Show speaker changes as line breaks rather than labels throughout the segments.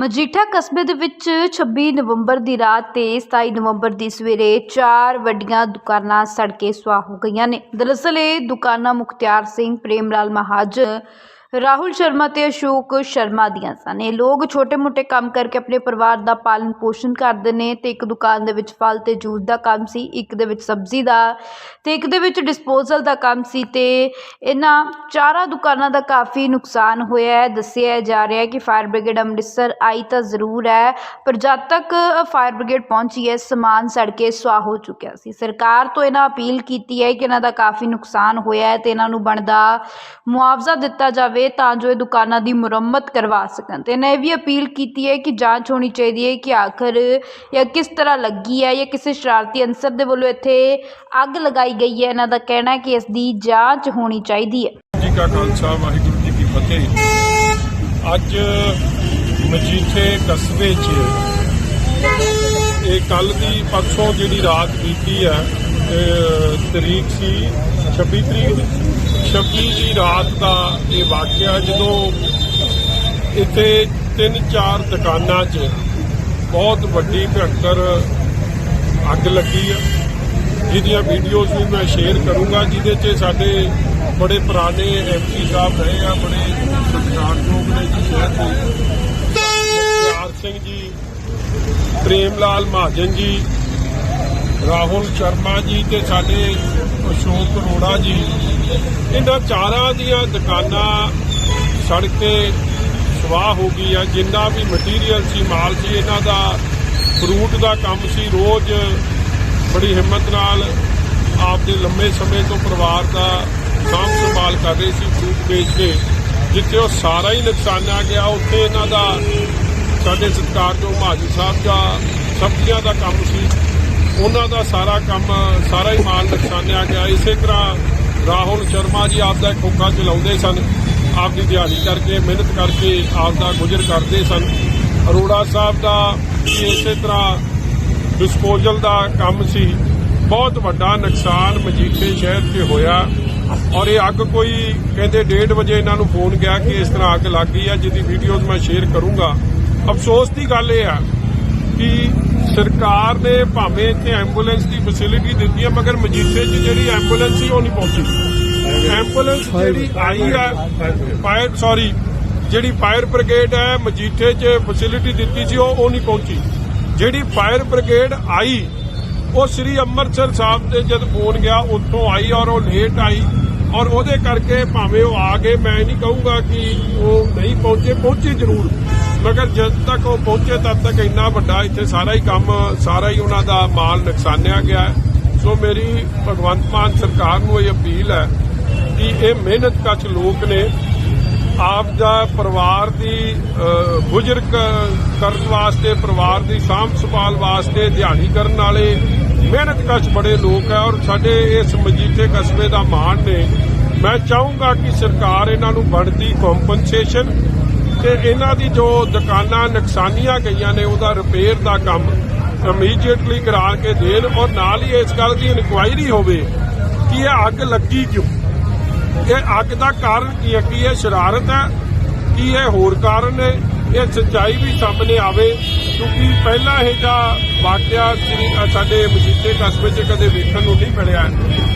ਮਜੀਠਾ ਕਸਬੇ ਦੇ ਵਿੱਚ 26 ਨਵੰਬਰ ਦੀ ਰਾਤ ਤੇ 27 ਨਵੰਬਰ ਦੀ ਸਵੇਰੇ ਚਾਰ ਵੱਡੀਆਂ ਦੁਕਾਨਾਂ ਸੜ ਕੇ ਸੁਆਹ ਹੋ ਗਈਆਂ ਨੇ। ਦਰਅਸਲ ਇਹ ਦੁਕਾਨਾਂ ਮੁਖਤਿਆਰ ਸਿੰਘ ਪ੍ਰੇਮ ਲਾਲ ਮਹਾਜਨ ਰਾਹੁਲ ਸ਼ਰਮਾ ਤੇ ਅਸ਼ੋਕ ਸ਼ਰਮਾ ਦੀਆਂ ਸਨ। ਇਹ ਲੋਕ ਛੋਟੇ-ਮੋਟੇ ਕੰਮ ਕਰਕੇ ਆਪਣੇ ਪਰਿਵਾਰ ਦਾ ਪਾਲਣ ਪੋਸ਼ਣ ਕਰਦੇ ਨੇ ਤੇ ਇੱਕ ਦੁਕਾਨ ਦੇ ਵਿੱਚ ਫਲ ਤੇ ਜੂਸ ਦਾ ਕੰਮ ਸੀ, ਇੱਕ ਦੇ ਵਿੱਚ ਸਬਜ਼ੀ ਦਾ ਤੇ ਇੱਕ ਦੇ ਵਿੱਚ ਡਿਸਪੋਜ਼ਲ ਦਾ ਕੰਮ ਸੀ ਤੇ ਇਹਨਾਂ ਚਾਰਾਂ ਦੁਕਾਨਾਂ ਦਾ ਕਾਫੀ ਨੁਕਸਾਨ ਹੋਇਆ ਹੈ। ਦੱਸਿਆ ਜਾ ਰਿਹਾ ਹੈ ਕਿ ਫਾਇਰ ਬ੍ਰਿਗੇਡ ਅੰਮ੍ਰਿਤਸਰ ਆਈ ਤਾਂ ਜ਼ਰੂਰ ਹੈ, ਪਰ ਜਦ ਤੱਕ ਫਾਇਰ ਬ੍ਰਿਗੇਡ ਪਹੁੰਚੀ ਹੈ, ਸਮਾਨ ਸੜ ਕੇ ਸੁਆਹ ਹੋ ਚੁੱਕਿਆ ਸੀ। ਸਰਕਾਰ ਤੋਂ ਇਹਨਾਂ ਅਪੀਲ ਕੀਤੀ ਹੈ ਕਿ ਇਹਨਾਂ ਦਾ ਕਾਫੀ ਨੁਕਸਾਨ ਹੋਇਆ ਹੈ ਤੇ ਇਹਨਾਂ ਨੂੰ ਬਣਦਾ ਮੁਆਵਜ਼ਾ ਦਿੱਤਾ ਜਾਵੇ। ਤਾਂ ਜੋ ਇਹ ਦੁਕਾਨਾਂ ਦੀ ਮੁਰੰਮਤ ਕਰਵਾ ਸਕਣ। ਤੇ ਇਹਨਾਂ ਇਹ ਵੀ ਅਪੀਲ ਕੀਤੀ ਹੈ ਕਿ ਜਾਂਚ ਹੋਣੀ ਚਾਹੀਦੀ ਹੈ ਕਿ ਆਖਰ ਇਹ ਕਿਸ ਤਰ੍ਹਾਂ ਲੱਗੀ ਹੈ ਜਾਂ ਕਿਸੇ ਸ਼ਰਾਰਤੀ ਅਨਸਰ ਦੇ ਵੱਲੋਂ ਇੱਥੇ ਅੱਗ ਲਗਾਈ ਗਈ ਹੈ। ਇਹਨਾਂ ਦਾ ਕਹਿਣਾ ਹੈ ਕਿ ਇਸ ਦੀ ਜਾਂਚ ਹੋਣੀ ਚਾਹੀਦੀ ਹੈ।
ਜੀ ਕਾ ਖਾਲਸਾ, ਵਾਹਿਗੁਰੂ ਜੀ ਕੀ ਫਤਿਹ। ਅੱਜ ਮਜੀਠੇ ਕਸਬੇ 'ਚ ਇਹ ਕੱਲ ਦੀ ਪਰਸੋਂ ਜਿਹੜੀ ਰਾਤ ਬੀਤੀ ਹੈ ਤਰੀਕ ਸੀ 26 ਤਰੀਕ ਦੀ। 26 ਦੀ ਰਾਤ ਦਾ ਇਹ ਵਾਕਿਆ ਜਦੋਂ ਇੱਥੇ ਤਿੰਨ ਚਾਰ ਦੁਕਾਨਾਂ 'ਚ ਬਹੁਤ ਵੱਡੀ ਭਿਅੰਕਰ ਅੱਗ ਲੱਗੀ ਆ, ਜਿਹਦੀਆਂ ਵੀਡੀਓਜ਼ ਵੀ ਮੈਂ ਸ਼ੇਅਰ ਕਰੂੰਗਾ, ਜਿਹਦੇ 'ਚ ਸਾਡੇ ਬੜੇ ਪੁਰਾਣੇ ਐਮਪੀ ਸਾਹਿਬ ਰਹੇ ਆ, ਬੜੇ ਸਤਿਕਾਰਯੋਗ ਨੇ ਜੀ ਸ਼ਹਿਰ ਦੇ। ਸਿੰਘ ਜੀ ਪ੍ਰੇਮ ਲਾਲ ਮਹਾਜਨ ਜੀ ਰਾਹੁਲ ਸ਼ਰਮਾ ਜੀ ਤੇ ਸਾਡੇ ਅਸ਼ੋਕ ਅਰੋੜਾ ਜੀ। ਇਹਨਾਂ ਚਾਰਾਂ ਦੀਆਂ ਦੁਕਾਨਾਂ ਸੜ ਕੇ ਸਵਾਹ ਹੋ ਗਈ ਆ। ਜਿੰਨਾ ਵੀ ਮਟੀਰੀਅਲ ਸੀ, ਮਾਲ ਸੀ, ਇਹਨਾਂ ਦਾ ਫਰੂਟ ਦਾ ਕੰਮ ਸੀ। ਰੋਜ਼ ਬੜੀ ਹਿੰਮਤ ਨਾਲ ਆਪਦੇ ਲੰਮੇ ਸਮੇਂ ਤੋਂ ਪਰਿਵਾਰ ਦਾ ਸਾਂਭ ਸੰਭਾਲ ਕਰ ਰਹੇ ਸੀ ਫਰੂਟ ਵੇਚ ਕੇ, ਜਿੱਥੇ ਉਹ ਸਾਰਾ ਹੀ ਨੁਕਸਾਨ ਆ ਗਿਆ। ਉੱਥੇ ਇਹਨਾਂ ਦਾ ਸਾਡੇ ਸਰਕਾਰ ਸਤਿਕਾਰਯੋਗ ਮਹਾਜਨ ਸਾਹਿਬ ਦਾ, ਸਬਜ਼ੀਆਂ ਦਾ ਕੰਮ ਸੀ। ਉਹਨਾਂ ਦਾ ਸਾਰਾ ਕੰਮ, ਸਾਰਾ ਹੀ ਮਾਲ ਨੁਕਸਾਨਿਆ ਗਿਆ। ਇਸੇ ਤਰ੍ਹਾਂ ਰਾਹੁਲ ਸ਼ਰਮਾ ਜੀ ਆਪਦਾ ਖੋਖਾ ਚਲਾਉਂਦੇ ਸਨ। ਆਪਦੀ ਦਿਹਾੜੀ ਕਰਕੇ, ਮਿਹਨਤ ਕਰਕੇ ਆਪਦਾ ਗੁਜ਼ਰ ਕਰਦੇ ਸਨ। ਅਰੋੜਾ ਸਾਹਿਬ ਦਾ ਵੀ ਇਸੇ ਤਰ੍ਹਾਂ ਡਿਸਪੋਜ਼ਲ ਦਾ ਕੰਮ ਸੀ। ਬਹੁਤ ਵੱਡਾ ਨੁਕਸਾਨ ਮਜੀਠੇ ਸ਼ਹਿਰ 'ਚ ਹੋਇਆ। ਔਰ ਇਹ ਅੱਗ ਕੋਈ ਕਹਿੰਦੇ 1:30 ਵਜੇ ਇਹਨਾਂ ਨੂੰ ਫੋਨ ਗਿਆ ਕਿ ਇਸ ਤਰ੍ਹਾਂ ਅੱਗ ਲੱਗ ਗਈ ਹੈ ਜਿਹਦੀ ਵੀਡੀਓਜ਼ ਮੈਂ ਸ਼ੇਅਰ ਕਰੂੰਗਾ। ਅਫਸੋਸ ਦੀ ਗੱਲ ਇਹ ਆ ਕਿ ਸਰਕਾਰ ਨੇ ਭਾਵੇਂ ਇੱਥੇ ਐਂਬੂਲੈਂਸ ਦੀ ਫੈਸਿਲਿਟੀ ਦਿੱਤੀ ਹੈ, ਮਗਰ ਮਜੀਠੇ 'ਚ ਜਿਹੜੀ ਐਂਬੂਲੈਂਸ ਸੀ, ਉਹ ਨਹੀਂ ਪਹੁੰਚੀ। ਐਂਬੂਲੈਂਸ ਜਿਹੜੀ ਆਈ ਹੈ, ਫਾਇਰ ਸੌਰੀ ਜਿਹੜੀ ਫਾਇਰ ਬ੍ਰਿਗੇਡ ਹੈ, ਮਜੀਠੇ 'ਚ ਫੈਸਿਲਿਟੀ ਦਿੱਤੀ ਸੀ, ਉਹ ਉਹ ਨਹੀਂ ਪਹੁੰਚੀ। ਜਿਹੜੀ ਫਾਇਰ ਬ੍ਰਿਗੇਡ ਆਈ, ਉਹ ਸ੍ਰੀ ਅੰਮ੍ਰਿਤਸਰ ਸਾਹਿਬ ਦੇ ਜਦ ਫੋਨ ਗਿਆ, ਉੱਥੋਂ ਆਈ ਔਰ ਉਹ ਲੇਟ ਆਈ। ਔਰ ਉਹਦੇ ਕਰਕੇ ਭਾਵੇਂ ਉਹ ਆ ਗਏ, ਮੈਂ ਨਹੀਂ ਕਹੂੰਗਾ ਕਿ ਉਹ ਨਹੀਂ ਪਹੁੰਚੇ ਪਹੁੰਚੇ ਜ਼ਰੂਰ। ਮਗਰ ਜਦ ਤੱਕ ਉਹ ਪਹੁੰਚੇ ਤਦ ਤੱਕ ਇੰਨਾ ਵੱਡਾ ਇੱਥੇ ਸਾਰਾ ਹੀ ਕੰਮ, ਸਾਰਾ ਹੀ ਉਹਨਾਂ ਦਾ ਮਾਲ ਨੁਕਸਾਨਿਆ ਗਿਆ ਸੋ ਮੇਰੀ ਭਗਵੰਤ ਮਾਨ ਸਰਕਾਰ ਨੂੰ ਇਹ ਅਪੀਲ ਹੈ ਕਿ ਇਹ ਮਿਹਨਤ ਕਸ਼ ਲੋਕ ਨੇ, ਆਪ ਦਾ ਪਰਿਵਾਰ ਦੀ ਗੁਜ਼ਰ ਕਰਨ ਵਾਸਤੇ, ਪਰਿਵਾਰ ਦੀ ਸਾਂਭ ਸੰਭਾਲ ਵਾਸਤੇ, ਦਿਹਾੜੀ ਕਰਨ ਵਾਲੇ ਮਿਹਨਤ ਕਸ਼ ਬੜੇ ਲੋਕ ਹੈ ਔਰ ਸਾਡੇ ਇਸ ਮਜੀਠੇ ਕਸਬੇ ਦਾ ਮਾਣ ਨੇ। ਮੈਂ ਚਾਹੂੰਗਾ ਕਿ ਸਰਕਾਰ ਇਹਨਾਂ ਨੂੰ ਬਣਦੀ ਕੰਪਨਸੇਸ਼ਨ ਤੇ ਇਹਨਾਂ ਦੀ ਜੋ ਦੁਕਾਨਾਂ ਨੁਕਸਾਨੀਆਂ ਗਈਆਂ ਨੇ, ਉਹਦਾ ਰਿਪੇਅਰ ਦਾ ਕੰਮ ਇਮੀਡੀਏਟਲੀ ਕਰਾ ਕੇ ਦੇਣ ਔਰ ਨਾਲ ਹੀ ਇਸ ਗੱਲ ਦੀ ਇਨਕੁਆਇਰੀ ਹੋਵੇ ਕਿ ਇਹ ਅੱਗ ਲੱਗੀ ਕਿਉਂ? ਇਹ ਅੱਗ ਦਾ ਕਾਰਨ ਕੀ ਹੈ? ਕੀ ਇਹ ਸ਼ਰਾਰਤ ਹੈ? ਕੀ ਇਹ ਹੋਰ ਕਾਰਨ ਨੇ? ਇਹ ਸੱਚਾਈ ਵੀ ਸਾਹਮਣੇ ਆਵੇ, ਕਿਉਂਕਿ ਪਹਿਲਾਂ ਇਹ ਦਾ ਵਾਕਿਆ ਸਾਡੇ ਮਜੀਠੇ ਕਸਬੇ 'ਚ ਕਦੇ ਵੇਖਣ ਨੂੰ ਨਹੀਂ ਮਿਲਿਆ।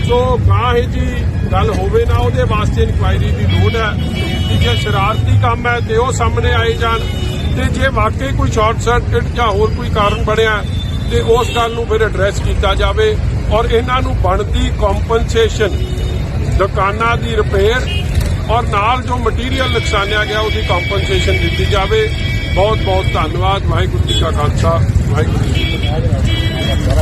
ਸੋ ਗਾਂ ਇਹ ਜੀ ਗੱਲ ਹੋਵੇ ਨਾ, ਉਹਦੇ ਵਾਸਤੇ ਇਨਕੁਆਇਰੀ ਦੀ ਲੋੜ ਹੈ। ਕਿ ਜੇ ਸ਼ਰਾਰਤੀ ਕੰਮ ਹੈ ਤੇ ਉਹ ਸਾਹਮਣੇ ਆਏ ਜਾਣ ਤੇ ਜੇ ਵਾਕਈ ਕੋਈ ਸ਼ਾਰਟ ਸਰਕਟ ਜਾਂ ਹੋਰ ਕੋਈ ਕਾਰਨ ਬਣਿਆ ਤੇ ਉਸ ਗੱਲ ਨੂੰ ਫਿਰ ਐਡਰੈਸ ਕੀਤਾ ਜਾਵੇ ਔਰ ਇਹਨਾਂ ਨੂੰ ਬਣਦੀ ਕੰਪਨਸੇਸ਼ਨ ਦੁਕਾਨਾਂ ਦੀ ਰਿਪੇਅਰ ਔਰ ਨਾਲ ਜੋ ਮਟੀਰੀਅਲ ਨੁਕਸਾਨਿਆ ਗਿਆ ਉਹਦੀ ਕੰਪਨਸੇਸ਼ਨ ਦਿੱਤੀ ਜਾਵੇ। ਬਹੁਤ ਬਹੁਤ ਧੰਨਵਾਦ। ਵਾਹਿਗੁਰੂ ਜੀ ਕਾ ਖਾਲਸਾ। ਵਾਹਿਗੁਰੂ ਜੀ ਕੀ ਫਤਿਹ।